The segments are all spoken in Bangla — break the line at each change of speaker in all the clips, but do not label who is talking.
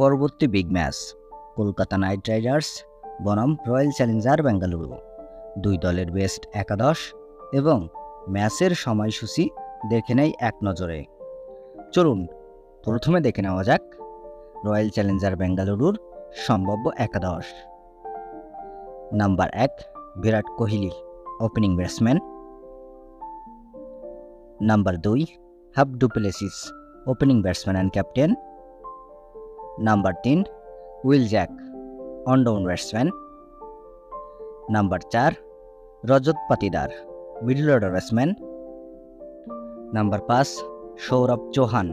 পরবর্তী big match, Kolkata knight riders, বনাম রয়্যাল চ্যালেঞ্জার বেঙ্গালুরু। দুই দলের বেস্ট একাদশ এবং ম্যাচের সময়সূচি দেখে নেই এক নজরে। চলুন, প্রথমে দেখে নেওয়া যাক রয়্যাল চ্যালেঞ্জার বেঙ্গালুরুর সম্ভাব্য একাদশ। নাম্বার এক, Virat Kohli, opening batsman. Number দুই hub du Plessis, opening batsman and captain number তিন Will Jack one down batsman number চার Rajat Patidar middle order batsman number পাঁচ Sourav Chauhan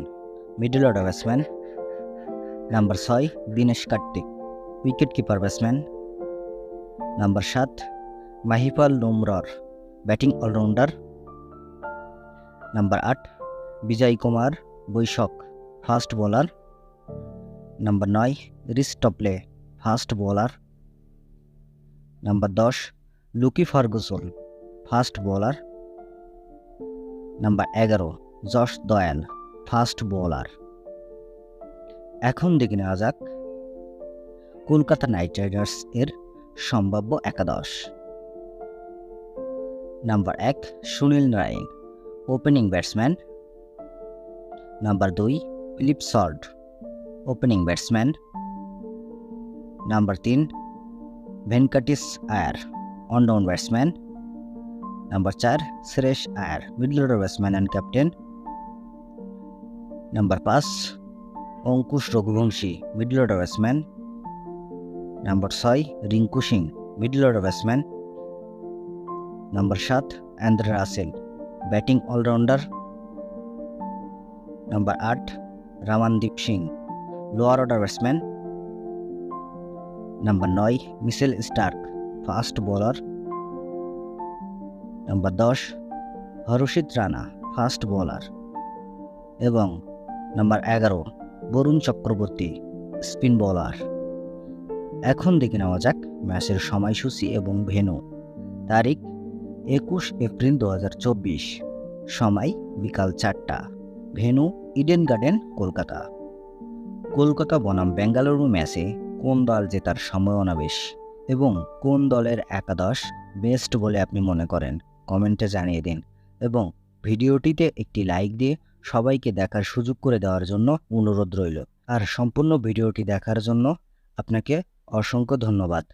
middle order batsman number ছয় Dinesh Karthik wicket keeper batsman number সাত Mahipal Lomror batting allrounder number আট Vijay Kumar Vyshak fast bowler number নয় Reece Topley fast bowler number দশ Lockie Ferguson fast bowler number এগারো যশ দয়াল ফাস্ট বোলার এখন দেখে নেওয়া যাক কলকাতা নাইট রাইডার্স এর সম্ভাব্য একাদশ। নাম্বার এক, Sunil Narine opening batsman number দুই Philip Salt opening batsman number তিন Venkatesh Iyer one down batsman number চার Suresh Iyer middle order batsman and captain number পাঁচ Angkrish Raghuvanshi middle order batsman number ছয় Rinku Singh middle order batsman number সাত Andre Russell batting allrounder number আট Ramandeep Singh lower order batsman number নয় Mitchell Starc fast bowler number দশ হরষিত রানা ফাস্ট বোলার এবং নাম্বার এগারো বরুণ চক্রবর্তী স্পিন বোলার এখন দেখে নেওয়া যাক ম্যাচের সময়সূচি এবং ভেনু তারিখ, একুশ এপ্রিল দু হাজার চব্বিশ। সময়, বিকাল চারটা। Venue Eden garden Kolkata. Kolkata বনাম বেঙ্গালুরু ম্যাচে কোন দল জেতার সম্ভাবনা বেশ এবং কোন দলের একাদশ বেস্ট বলে আপনি মনে করেন? কমেন্টে জানিয়ে দিন এবং ভিডিওটিতে একটি লাইক দিয়ে সবাইকে দেখার সুযোগ করে দেওয়ার জন্য অনুরোধ রইল। আর সম্পূর্ণ ভিডিওটি দেখার জন্য আপনাকে অসংখ্য ধন্যবাদ।